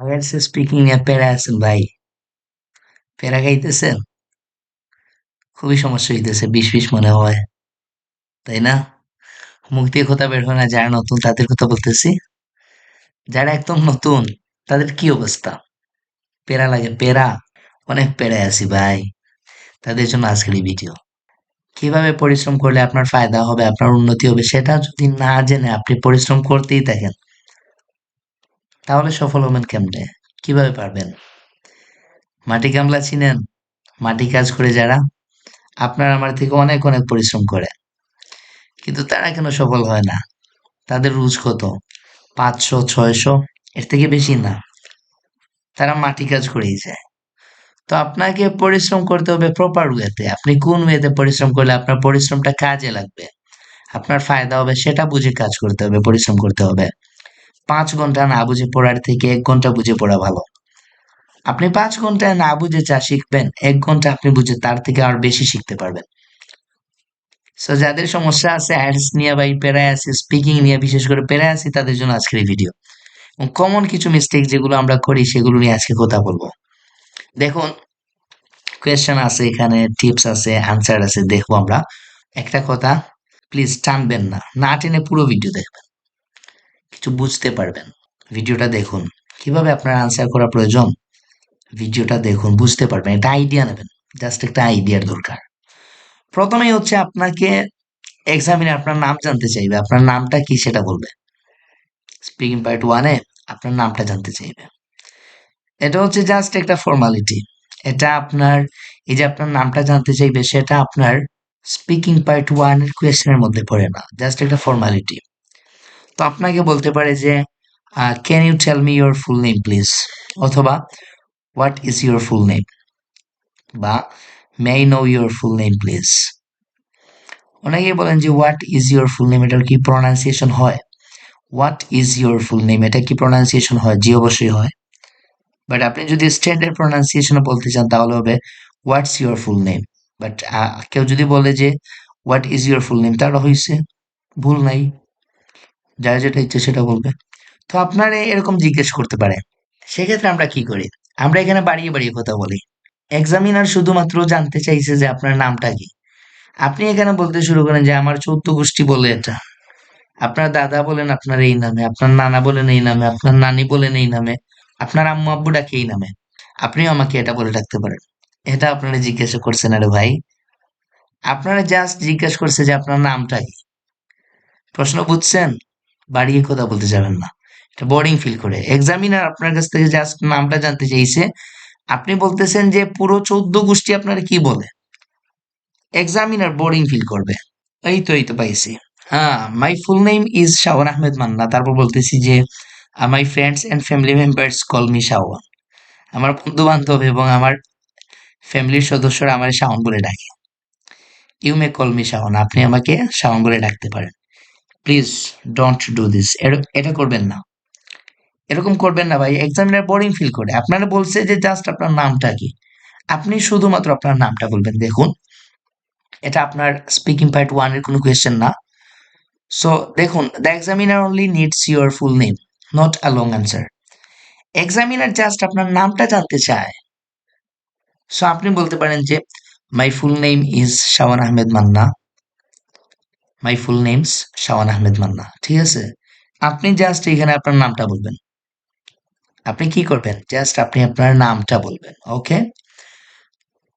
আগের সে স্পিকিং এ প্যারা আছেন ভাই প্যারা খাইতেছেন খুবই সমস্যা হইতেছে বিষ বিষ মনে হয় তাই না মুখ দিয়ে কথা বের হয় না যারা নতুন তাদের কথা বলতেছি যারা একদম নতুন তাদের কি অবস্থা প্যারা লাগে প্যারা অনেক প্যারায় আছি ভাই তাদের জন্য আজকের এই ভিডিও কীভাবে পরিশ্রম করলে আপনার ফায়দা হবে আপনার উন্নতি হবে সেটা যদি না জেনে আপনি পরিশ্রম করতেই থাকেন তাহলে সফল হবেন কেমনে? কীভাবে পারবেন? মাটি কামলা চিনেন? মাটি কাজ করে যারা, আপনার আমার থেকে অনেক অনেক পরিশ্রম করে কিন্তু তারা কেন সফল হয় না? তাদের রুজ কত? পাঁচশো, ছয়শো? এর থেকে বেশি না। তারা মাটি কাজ করেই যায়। তো আপনাকে পরিশ্রম করতে হবে প্রপার ওয়েতে আপনি কোন ওয়েতে পরিশ্রম করলে আপনার পরিশ্রমটা কাজে লাগবে? আপনার ফায়দা হবে সেটা বুঝে কাজ করতে হবে, পরিশ্রম করতে হবে। পাঁচ ঘণ্টা না বুঝে পড়ার থেকে এক ঘণ্টা বুঝে পড়া ভালো। আপনি পাঁচ ঘন্টায় না বুঝে যা শিখবেন, এক ঘণ্টা আপনি বুঝে তার থেকে আর বেশি শিখতে পারবেন। সো যাদের সমস্যা আছে অ্যাডস নিয়ে বা প্যারায় আছে স্পিকিং নিয়ে বিশেষ করে প্যারায় আছি, তাদের জন্য আজকের এই ভিডিও কমন কিছু মিস্টেক যেগুলো আমরা করি, সেগুলো নিয়ে আজকে কথা বলব। দেখুন কোয়েশ্চেন আছে এখানে টিপস আছে আনসার আছে, দেখব আমরা। একটা কথা প্লিজ টানবেন না। না টেনে পুরো ভিডিও দেখবেন। কিছু বুঝতে পারবেন। ভিডিওটা দেখুন। কীভাবে আপনার আনসার করা প্রয়োজন? ভিডিওটা দেখুন, বুঝতে পারবেন। একটা আইডিয়া নেবেন। জাস্ট একটা আইডিয়ার দরকার। প্রথমেই হচ্ছে আপনাকে এক্সামিনে আপনার নাম জানতে চাইবে। আপনার নামটা কি সেটা বলবে। স্পিকিং পার্ট ওয়ানে আপনার নামটা জানতে চাইবে। এটা হচ্ছে জাস্ট একটা ফর্মালিটি এটা আপনার, এই যে আপনার নামটা জানতে চাইবে, সেটা আপনার স্পিকিং পার্ট ওয়ানের কোয়েশ্চেনের মধ্যে পড়ে না। জাস্ট একটা ফর্মালিটি তো আপনাকে বলতে পারে যে can you tell me your full name please অথবা what is your full name বা may know your full name please অনেকেই বলেন যে what is your full name এটার কি প্রনাউন্সিয়েশন হয়? What is your full name এটা কি প্রনাউন্সিয়েশন হয়? জি, অবশ্যই হয়। বাট আপনি যদি স্ট্যান্ডার্ড প্রনাউন্সিয়েশনে বলতে চান, তাহলে হবে what's your full name but কেউ যদি বলে যে what is your full name তাহলে হয়েছে ভুল নাই। যার যেটা ইচ্ছে সেটা বলবে। তো আপনারা এরকম জিজ্ঞেস করতে পারে। সেক্ষেত্রে আমরা কি করি? আমরা এখানে বাড়িয়ে বাড়িয়ে কথা বলি। এক্সামিনার শুধুমাত্র জানতে চাইছে যে আপনার নামটা কি। আপনি এখানে বলতে শুরু করেন যে আমার চৌদ্দ গোষ্ঠী বলে এটা। আপনার দাদা বলেন আপনার এই নামে, আপনার নানা বলেন এই নামে, আপনার নানি বলেন এই নামে, আপনার আম্মু আব্বু ডাকে এই নামে। আপনিও আমাকে এটা বলে ডাকতে পারেন। এটা আপনারা জিজ্ঞাসা করছেন, আরে ভাই, আপনারা জাস্ট জিজ্ঞাসা করছে যে আপনার নামটা কি? প্রশ্ন বুঝছেন? বাড়িয়ে কথা বলতে যাবেন না। এটা বোরিং ফিল করে। এক্সামিনার আপনার কাছ থেকে জাস্ট নামটা জানতে চাইছে। আপনি বলতেছেন যে পুরো চৌদ্দ গোষ্ঠী আপনার কি বলে? এক্সামিনার বোরিং ফিল করবে। এই তো এই তো পাইছি। হ্যাঁ my full name is Shaon Ahmed Manna তারপর বলতেছি যে my friends and family members call me Shaon আমার বন্ধু বান্ধব এবং আমার ফ্যামিলির সদস্যরা আমার শাওন বলে ডাকে। You may call me Shaon আপনি আমাকে শাওন বলে ডাকতে পারেন। প্লিজ ডোন্ট ডু দিস এটা করবেন না। এরকম করবেন না ভাই। এক্সামিনার বোরিং ফিল করে। আপনারা বলছে যে জাস্ট আপনার নামটা কি। আপনি শুধুমাত্র আপনার নামটা বলবেন। দেখুন, এটা আপনার স্পিকিং পার্ট ওয়ানের কোনো কোয়েশ্চেন না। সো দেখুন the examiner only needs your full name not a long answer examiner just আপনার নামটা জানতে চায়। সো আপনি বলতে পারেন যে my full name is Shaon Ahmed Manna my full names Shaon Ahmed Manna ঠিক আছে? আপনি জাস্ট এখানে আপনার নামটা বলবেন। আপনি কি করবেন? জাস্ট আপনি আপনার নামটা বলবেন ওকে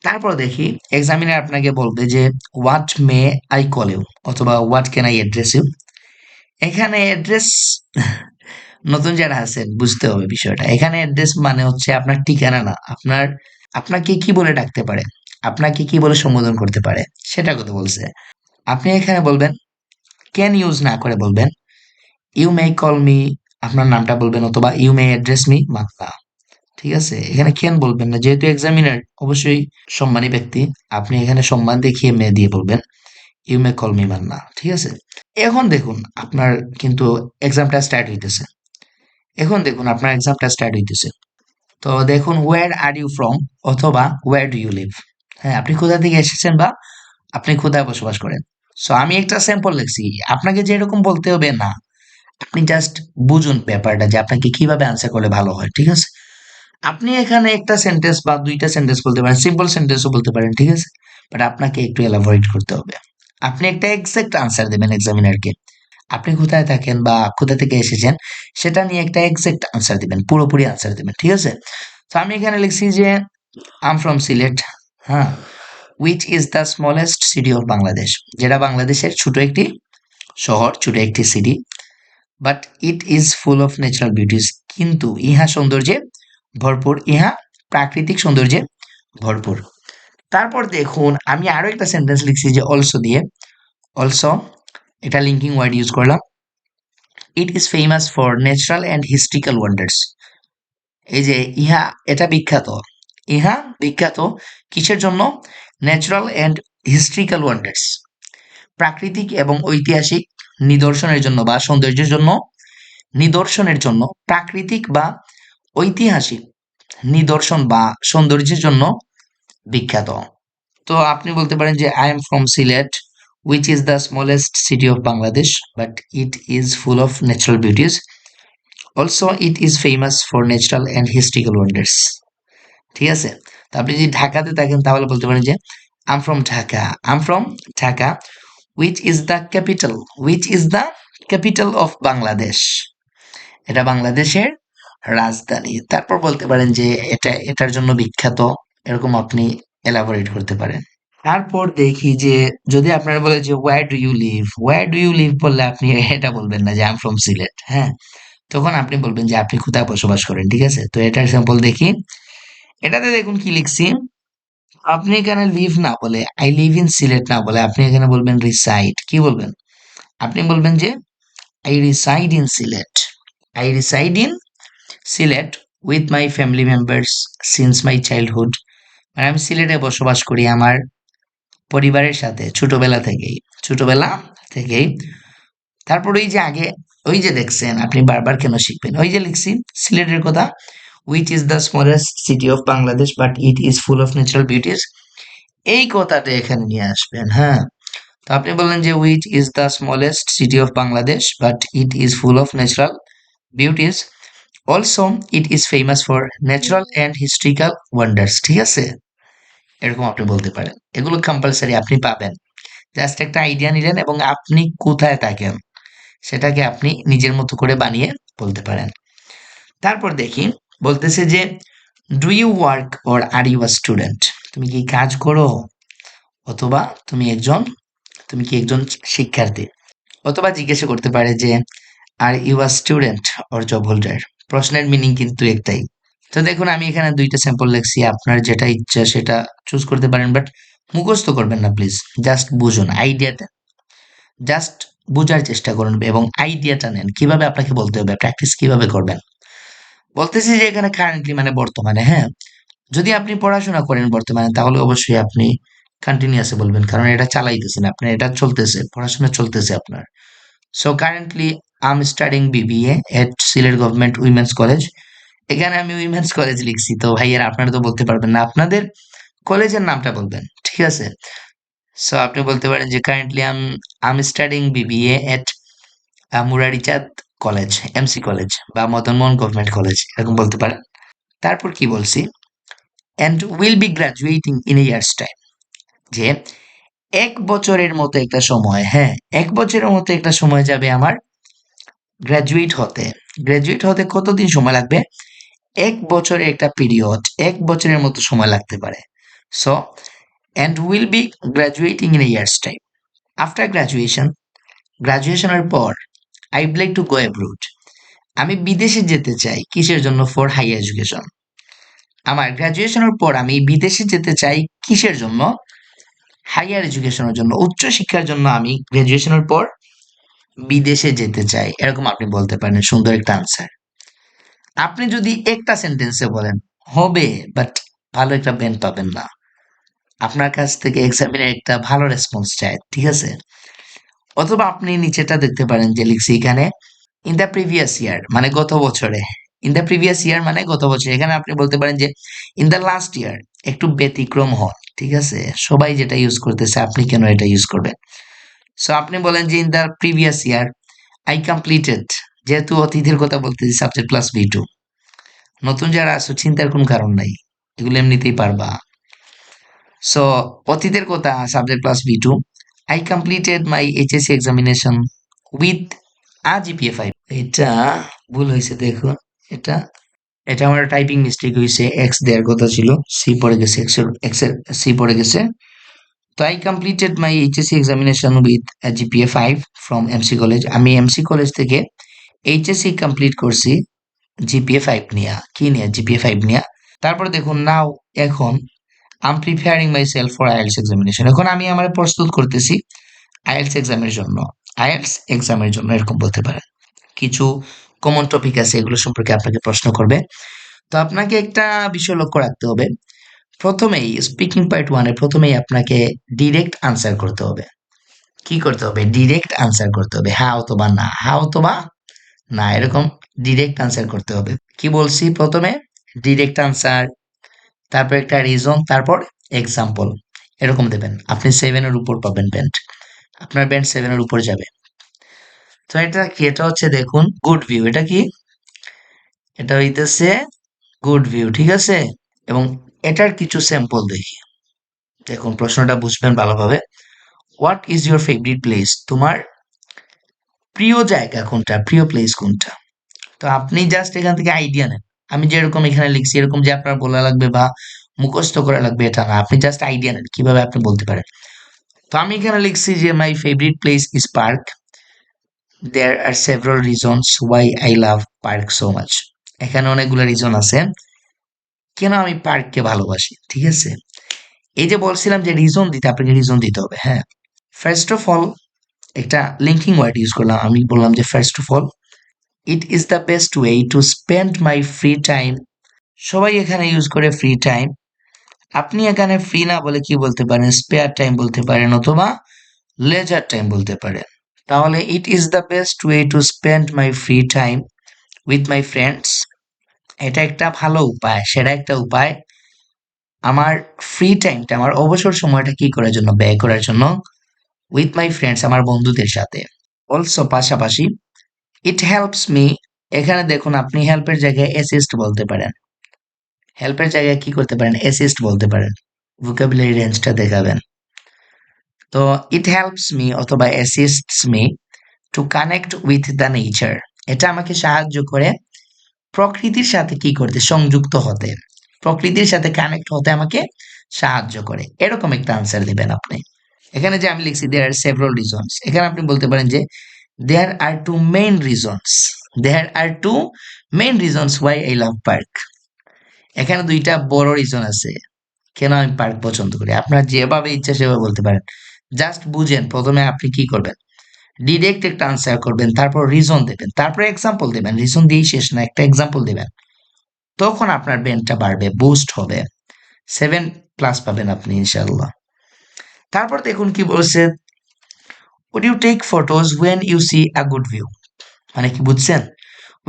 তারপর দেখি এক্সামিনার আপনাকে বলবে যে what may I call you অথবা what can I address you এখানে অ্যাড্রেস নতুন যারা আছেন, বুঝতে হবে বিষয়টা। এখানে অ্যাড্রেস মানে হচ্ছে আপনার ঠিকানা না। আপনার, আপনাকে কি বলে ডাকতে পারে? আপনাকে কি বলে সম্বোধন করতে পারে? সেটা কথা বলছে। আপনি এখানে বলবেন ক্যান ইউজ না করে বলবেন। ইউ মে কল মি আপনার নামটা বলবেন অথবা you may address me Manna ঠিক আছে? এখানে কেন বলবেন না। যেহেতু এক্সামিনার অবশ্যই সম্মানী ব্যক্তি। আপনি এখানে সম্মান দেখিয়ে মে দিয়ে বলবেন you may call me Manna. ঠিক আছে? এখন দেখুন, আপনার কিন্তু এক্সামটা স্টার্ট হইতেছে। এখন দেখুন, আপনার এক্সামটা স্টার্ট হইতেছে। তো দেখুন ওয়ার আর ইউ ফ্রম অথবা ওয়ার ডু ইউ লিভ হ্যাঁ আপনি কোথা থেকে এসেছেন বা আপনি কোথায় বসবাস করেন? সো আমি একটা স্যাম্পল লিখছি আপনাকে যেরকম বলতে হবে না, আপনি জাস্ট বুঝুন ব্যাপারটা যে আপনাকে কীভাবে আনসার করলে ভালো হয়, ঠিক আছে? আপনি এখানে একটা সেন্টেন্স বা দুইটা সেন্টেন্স বলতে পারেন সিম্পল সেন্টেন্সও বলতে পারেন, ঠিক আছে? বাট আপনাকে একটু এলাবোরেট করতে হবে। আপনি একটা এক্সাক্ট আনসার দেবেন এক্সামিনারকে আপনি কোথায় থাকেন বা কোথা থেকে এসেছেন, সেটা নিয়ে একটা এক্সাক্ট আনসার দিবেন, পুরোপুরি আনসার দিবেন, ঠিক আছে? তো আমি এখানে লিখছি যে আম ফ্রম সিলেট হ্যাঁ? Which is the smallest city of Bangladesh যেটা বাংলাদেশের ছোট একটি শহর, ছোট একটি city but it is full of natural beauties কিন্তু ইহা সৌন্দর্যে ভরপুর, ইহা প্রাকৃতিক সৌন্দর্যে ভরপুর। তারপর দেখুন, আমি আরও একটা সেন্টেন্স লিখছি যে অলসো দিয়ে। অলসো এটা লিঙ্কিং ওয়ার্ড ইউজ করলাম। It is famous for natural and historical wonders এই যে, ইহা, এটা বিখ্যাত। ইহা বিখ্যাত কিসের জন্য? ন্যাচারাল অ্যান্ড হিস্ট্রিক্যাল ওয়ান্ডার্স প্রাকৃতিক এবং ঐতিহাসিক নিদর্শনের জন্য বা সৌন্দর্যের জন্য নিদর্শনের জন্য প্রাকৃতিক বা ঐতিহাসিক নিদর্শন বা সৌন্দর্যের জন্য বিখ্যাত তো আপনি বলতে পারেন যে I am from Sylhet which is the smallest city of Bangladesh, but it is full of natural beauties. Also, it is famous for natural and historical wonders. ঠিক আছে আপনি যদি ঢাকাতে থাকেন, তাহলে বলতে পারেন যে I'm from Dhaka I'm from Dhaka which is the capital which is the capital of Bangladesh এটা বাংলাদেশের রাজধানী। তারপর বলতে পারেন যে, এটা, এটার জন্য বিখ্যাত, এরকম আপনি এলাবোরেট করতে পারেন। তারপর দেখি যে, যদি আপনারা বলে যে where do you live where do you live বললে আপনি এটা বলবেন না যে আম ফ্রম সিলেট হ্যাঁ? তখন আপনি বলবেন যে, আপনি কোথায় বসবাস করেন? ঠিক আছে? তো এটার স্যাম্পল দেখি। এটাতে দেখুন কি লিখছি? আপনি এখানে লিভ না বলে আই লিভ ইন সিলেট না বলে আপনি এখানে বলবেন রিসাইড কি বলবেন? আপনি বলবেন যে I reside in Sylhet I reside in Sylhet with my family members since my childhood মানে আমি সিলেটে বসবাস করি আমার পরিবারের সাথে, ছোটবেলা থেকেই ছোটবেলা থেকেই। তারপর ওই যে আগে, ওই যে দেখছেন, আপনি বারবার কেন শিখবেন? ওই যে লিখছি সিলেটের কথা which is the smallest city of Bangladesh but it is full of natural beauties এই কথাটা এখানে নিয়ে আসবেন হ্যাঁ? তো আপনি বললেন যে which is the smallest city of Bangladesh but it is full of natural beauties also it is famous for natural and historical wonders ঠিক আছে? এরকম আপনি বলতে পারেন। এগুলো কম্পালসারি আপনি পাবেন। জাস্ট একটা আইডিয়া নিলেন এবং আপনি কোথায় থাকেন, সেটাকে আপনি নিজের মতো করে বানিয়ে বলতে পারেন। তারপর দেখি বলতেছে যে do you work or are you student তুমি কি কাজ করো? অথবা তুমি একজন, তুমি কি একজন শিক্ষার্থী? অথবা জিজ্ঞাসা করতে পারে যে are you are student or job holder প্রশ্নের মিনিং কিন্তু একটাই। তো দেখুন, আমি এখানে দুইটা স্যাম্পল লিখছি, আপনার যেটা ইচ্ছা সেটা চুজ করতে পারেন বাট মুখস্থ করবেন না প্লিজ জাস্ট বুঝুন আইডিয়াটা জাস্ট বোঝার চেষ্টা করুন এবং আইডিয়াটা নেন। কীভাবে আপনাকে বলতে হবে? প্র্যাকটিস কীভাবে করবেন? বলতেছি যে এখানে কারেন্টলি মানে বর্তমানে হ্যাঁ? যদি আপনি পড়াশোনা করেন বর্তমানে, তাহলে অবশ্যই আপনি কন্টিনিউয়াসে বলবেন, কারণ এটা চালাইতেছেন আপনি, এটা চলতেছে, পড়াশোনা চলতেছে আপনার। So currently I'm studying BBA at Sylhet government women's college এখানে আমি উইমেন্স কলেজ লিখছি, তো ভাইয়ের আপনারা তো বলতে পারবেন না, আপনাদের কলেজের নামটা বলবেন, ঠিক আছে? সো আপনি বলতে পারেন যে currently I'm I'm studying BBA at Murarichand college MC college বা মদন মোহন গভর্নমেন্ট কলেজ এরকম বলতে পারেন। তারপর কি বলছি? And will be graduating in years time যে এক বছরের মতো একটা সময় হ্যাঁ এক বছরের মতো একটা সময় যাবে আমার গ্রাজুয়েট হতে। গ্রাজুয়েট হতে কতদিন সময় লাগবে? এক বছরের একটা পিরিয়ড এক বছরের মতো সময় লাগতে পারে। So and will be graduating in years time after graduation গ্রাজুয়েশনের পর I like to go abroad আমি বিদেশে যেতে চাই, কিসের জন্য? ফর হাই এডুকেশন আমার গ্রাজুয়েশনের পর আমি বিদেশে যেতে চাই, কিসের জন্য? হাইয়ার এডুকেশনের জন্য উচ্চ শিক্ষার জন্য আমি গ্রাজুয়েশনের পর বিদেশে যেতে চাই। এরকম আপনি বলতে পারেন, সুন্দর একটা আনসার আপনি যদি একটা সেন্টেন্সে বলেন, হবে বাট ভালো একটা ব্যান্ড পাবেন না। আপনার কাছ থেকে এক্সামিনের একটা ভালো রেসপন্স চায়, ঠিক আছে? অথবা আপনি নিচেটা দেখতে পারেন যে লিখছি এখানে ইন দ্য প্রিভিয়াস ইয়ার মানে গত বছরে। ইন দ্য প্রিভিয়াস ইয়ার মানে গত বছর। এখানে আপনি বলতে পারেন যে ইন দ্য লাস্ট ইয়ার একটু ব্যতিক্রম হন, ঠিক আছে? সবাই যেটা ইউজ করতেছে, আপনি কেন এটা ইউজ করবেন? সো আপনি বলেন যে in the previous year I completed যেহেতু অতীতের কথা বলতেছি সাবজেক্ট প্লাস বি টু নতুন যারা আসো চিন্তার কোনো কারণ নাই, এগুলো এমনিতেই পারবা। সো অতীতের কথা subject plus V two I completed my HSC examination with a GPA five এটা ভুল হয়েছে দেখুন এটা এটা আমার টাইপিং মিস্টেক হয়েছে। এক্স দেওয়ার কথা ছিল সি পড়ে গেছে এক্স এক্স সি পড়ে গেছে। তো I completed my HSC examination with GPA five from MC college আমি এমসি কলেজ থেকে এইচএসসি কমপ্লিট করছি জিপিএ ফাইভ নিয়ে। কি নিয়ে? জিপিএ ফাইভ নিয়ে। তারপর দেখুন নাও এখন I'm preparing myself for IELTS examination এখন আমি আমার প্রস্তুত করতেছি আইএলস এক্সামের জন্য। আইএলস এক্সামের জন্য এরকম বলতে পারেন কিছু কমন টপিক আছে, এগুলো সম্পর্কে আপনাকে প্রশ্ন করবে। তো আপনাকে একটা বিষয় লক্ষ্য রাখতে হবে। প্রথমেই স্পিকিং পার্ট ওয়ানে প্রথমেই আপনাকে ডিরেক্ট আনসার করতে হবে। কি করতে হবে? ডিরেক্ট আনসার করতে হবে। হ্যাঁ অথবা না। হ্যাঁ অথবা না। এরকম ডিরেক্ট আনসার করতে হবে। কি বলছি প্রথমে? ডিরেক্ট আনসার তারপর একটা রিজন তারপর এক্সাম্পল এরকম দেবেন। আপনি সেভেনের উপর পাবেন ব্যান্ড আপনার ব্যান্ড সেভেনের উপর যাবে। তো এটা কি? এটা হচ্ছে দেখুন গুড ভিউ এটা কি? এটা হইতেছে গুড ভিউ ঠিক আছে? এবং এটার কিছু স্যাম্পল দেখি। দেখুন, প্রশ্নটা বুঝবেন ভালোভাবে। What is your favourite place তোমার প্রিয় জায়গা কোনটা? প্রিয় প্লেস কোনটা? তো আপনি জাস্ট এখান থেকে আইডিয়া নেন। আমি যেরকম এখানে লিখছি, এরকম যে আপনার বলা লাগবে বা মুখস্থ করা লাগবে, এটা না। আপনি জাস্ট আইডিয়া নেন, কীভাবে আপনি বলতে পারেন। তো আমি এখানে লিখছি যে my favourite place is park there are several reasons why I love park so much এখানে অনেকগুলো রিজন আছে। কেন আমি পার্ককে ভালোবাসি? ঠিক আছে? এই যে বলছিলাম যে রিজন দিতে, আপনাকে রিজন দিতে হবে হ্যাঁ? ফার্স্ট অফ অল একটা লিঙ্কিং ওয়ার্ড ইউজ করলাম। আমি বললাম যে first of all it is the best way to spend my free time সবাই এখানে ইউজ করে ফ্রি টাইম আপনি এখানে ফ্রি না বলে কি বলতে পারেন? স্পেয়ার টাইম বলতে পারেন অথবা লেজার টাইম বলতে পারেন। তাহলে it is the best way to spend my free time with my friends এটা একটা ভালো উপায় সেটা একটা উপায়। আমার ফ্রি টাইমটা আমার অবসর সময়টা কি করার জন্য, ব্যয় করার জন্য উইথ মাই ফ্রেন্ডস আমার বন্ধুদের সাথে। অলসো পাশাপাশি ইট হেল্পস মি এখানে দেখুন, আপনি হেল্পের জায়গায় অ্যাসিস্ট বলতে পারেন। হেল্পের জায়গায় কি করতে পারেন? অ্যাসিস্ট বলতে পারেন। ভোকাবুলারি রেঞ্জটা দেখাবেন। তো ইট হেল্পস মি অথবা assists me to connect with the nature এটা আমাকে সাহায্য করে প্রকৃতির সাথে কি করতে, সংযুক্ত হতে। প্রকৃতির সাথে কানেক্ট হতে আমাকে সাহায্য করে। এরকম একটা আনসার দিবেন আপনি। এখানে যে আমি লিখছি দেয়ার সেভারাল রিজনস এখানে আপনি বলতে পারেন যে there are two main reasons there are two main reasons why I love park এখানে দুইটা বড় রিজন আছে। কেন আমি পার্ক পছন্দ করি? আপনার যেভাবে ইচ্ছা সেভাবে বলতে পারেন। জাস্ট বুঝেন, প্রথমে আপনি কি করবেন? ডিরেক্ট একটা আনসার করবেন, তারপর রিজন দেবেন, তারপরে এক্সাম্পল দেবেন। রিজন দিয়েই শেষ না, একটা এক্সাম্পল দেবেন। তখন আপনার ব্রেনটা বাড়বে বুস্ট হবে। সেভেন প্লাস পাবেন আপনি ইনশাল্লাহ তারপর দেখুন কি বলছে। Would you take photos when you see a good view? মানে কি বুঝছেন?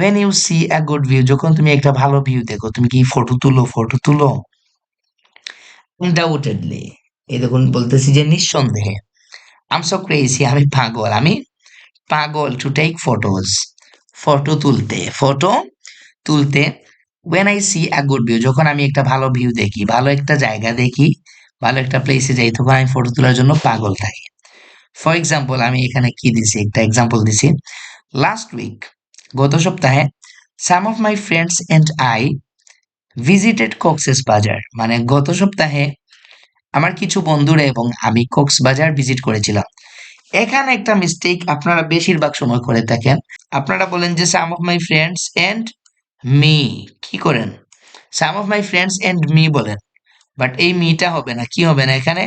When you see a good view, যখন তুমি একটা ভালো ভিউ দেখো, তুমি কি ফটো তুলো ফটো তুলো? আনডাউটেডলি এই দেখুন, বলতেছি যে নিঃসন্দেহে। আম সো ক্রেজি আমি পাগল। আমি পাগল টু টেক ফটোজ ফটো তুলতে ফটো তুলতে when I see a good view যখন আমি একটা ভালো ভিউ দেখি, ভালো একটা জায়গা দেখি, ভালো একটা প্লেসে যাই, তখন আমি ফটো তোলার জন্য পাগল থাকি। ফর এক্সাম্পল আমি এখানে কি দিছি? একটা এক্সাম্পল দিছি। লাস্ট উইক গত সপ্তাহে some of my friends and I visited Cox's Bazar মানে গত সপ্তাহে, আমার কিছু বন্ধুরা এবং আমি কক্সবাজার ভিজিট করেছিলাম। এখানে একটা মিস্টেক আপনারা বেশিরভাগ সময় করে থাকেন আপনারা বলেন যে some of my friends and me কি করেন? Some of my friends and me বলেন। বাট এই মিটা হবে না, কি হবে না এখানে?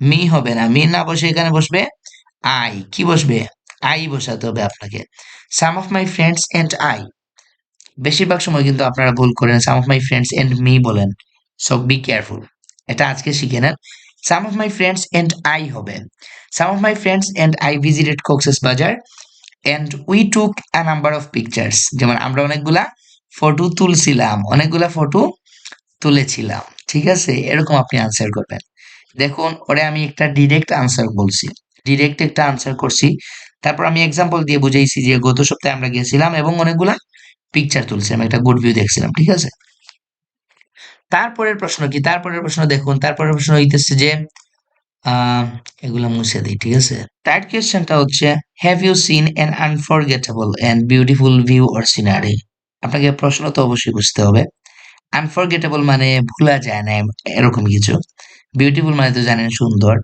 মি হবে না। মি না বসে এখানে বসবে? আই কি বসবে? আই বসাতে হবে আপনাকে। Some of my friends and I বেশিরভাগ সময় কিন্তু আপনারা ভুল করেন। Some of my friends and me বলেন। সো বি কেয়ারফুল এটা আজকে শিখে নেন। Some of my friends and I হবে। Some of my friends and I visited Cox's Bazar and we took a number of pictures যেমন আমরা অনেকগুলা photo তুলছিলাম। অনেকগুলা ফটো তুলেছিলাম। ঠিক আছে? এরকম আপনি আনসার করবেন। দেখুন, ওরে আমি একটা ডিরেক্ট আনসার বলছি। ডিরেক্ট একটা আনসার করছি। তারপর আমি এক্সাম্পল দিয়ে বুঝাইছি যে গত সপ্তাহে আমরা গেছিলাম এবং অনেকগুলা পিকচার তুলছিলাম একটা গুড ভিউ দেখছিলাম, ঠিক আছে? তারপরের প্রশ্ন কি? তারপরের প্রশ্ন দেখুন, তারপরের প্রশ্ন হইতেছে যে এগুলা মুছে দিই, ঠিক আছে? থার্ড কোয়েশ্চেনটা হচ্ছে have you seen an unforgettable and beautiful view or scenery আপনাকে প্রশ্ন তো অবশ্যই বুঝতে হবে। আনফরগেটেবল মানে ভোলা যায় না, এরকম কিছু। বিউটিফুল মানে তো জানেন সুন্দর।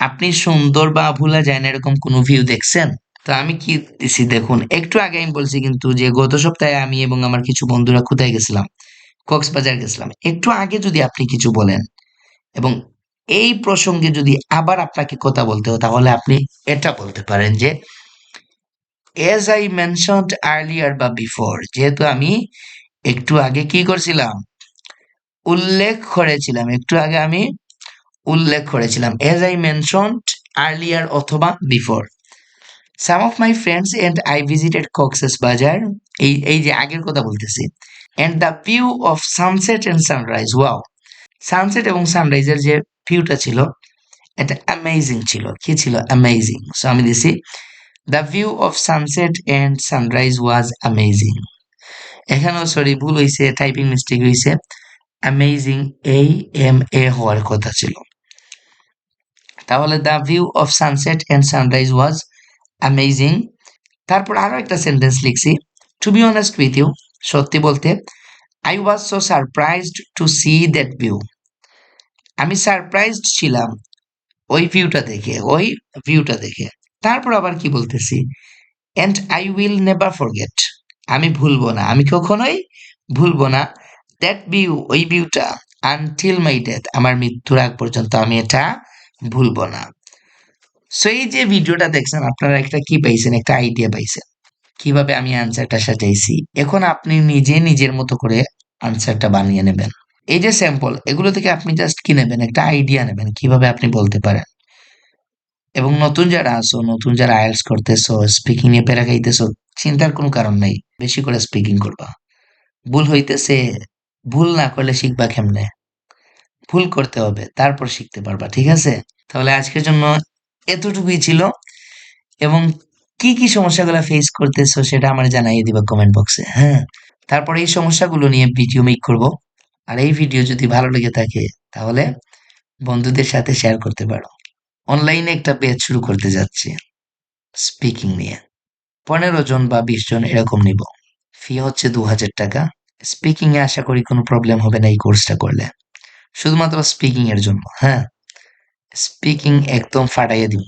আপনি সুন্দর বা ভুলা যায় না এরকম কোনো ভিউ দেখছেন? তো আমি কি দিছি? দেখুন, একটু আগে আমি বলছি কিন্তু যে গত সপ্তাহে আমি এবং আমার কিছু বন্ধুরা কোথায় গেছিলাম? কক্সবাজার গেছিলাম। একটু আগে যদি আপনি কিছু বলেন এবং এই প্রসঙ্গে যদি আবার আপনাকে কথা বলতে হয়, তাহলে আপনি এটা বলতে পারেন যে এজ আই মেনশনড আর্লিয়ার বা বিফোর যেহেতু আমি একটু আগে কি করছিলাম? উল্লেখ করেছিলাম। একটু আগে আমি উল্লেখ করেছিলাম। এজ আই মেনশনড আর্লিয়ার অথবা before some of my friends and I visited Cox's Bazar এই এই যে আগের কথা বলতেছি। And the view of sunset and sunrise wow sunset এবং সানরাইজের যে ভিউটা ছিল, এটা অ্যামেজিং ছিল। কি ছিল? অ্যামেজিং সো আমি দিছি the view of sunset and sunrise was amazing এখানেও সরি ভুল হয়েছে টাইপিং মিস্টেক হয়েছে অ্যামেজিং এই এম এ হওয়ার কথা ছিল। তাহলে the view of sunset and sunrise was amazing তারপর আরও একটা সেন্টেন্স লিখছি to be honest with you সত্যি বলতে I was so surprised to see that view আমি সারপ্রাইজড ছিলাম ওই ভিউটা দেখে, ওই ভিউটা দেখে। তারপর আবার কি বলতেছি and I will never forget আমি ভুলবো না, আমি কখনোই ভুলবো না। দ্যাট ভিউ ওই ভিউটা আনটিল মাই ডেথ আমার মৃত্যুর আগ পর্যন্ত আমি এটা ভুলবো না। সো এই যে ভিডিওটা দেখছেন, আপনারা একটা কি পাইছেন? একটা আইডিয়া পাইছেন। কীভাবে আমি আনসারটা সাজাইছি এখন আপনি নিজে নিজের মতো করে আনসারটা বানিয়ে নেবেন। এই যে স্যাম্পল এগুলো থেকে আপনি জাস্ট কি নেবেন? একটা আইডিয়া নেবেন, কীভাবে আপনি বলতে পারেন। এবং নতুন যারা আছো, নতুন যারা আইএলস করতেছো স্পিকিং এ পেরা খাইতেছো, চিন্তার কোনো কারণ নাই, বেশি করে স্পিকিং করবা। ভুল হইতেছে, ভুল না করলে শিখবা কেমনে? ভুল করতে হবে, তারপর শিখতে পারবা, ঠিক আছে? তাহলে আজকের জন্য এতটুকুই ছিল। এবং কি কি সমস্যাগুলো ফেস করতেছো সেটা আমার জানাই দিবা কমেন্ট বক্সে হ্যাঁ? তারপরে এই সমস্যাগুলো নিয়ে ভিডিও মেক করব। আর এই ভিডিও যদি ভালো লেগে থাকে, তাহলে বন্ধুদের সাথে শেয়ার করতে পারো। অনলাইনে একটা পেজ শুরু করতে যাচ্ছি স্পিকিং নিয়ে। পনেরো জন বা বিশ জন এরকম নিব। ফি হচ্ছে দু হাজার টাকা। স্পিকিং এ আশা করি কোনো প্রবলেম হবে না এই কোর্সটা করলে। শুধুমাত্র স্পিকিং এর জন্য হ্যাঁ? স্পিকিং একদম ফাটাইয়ে দিই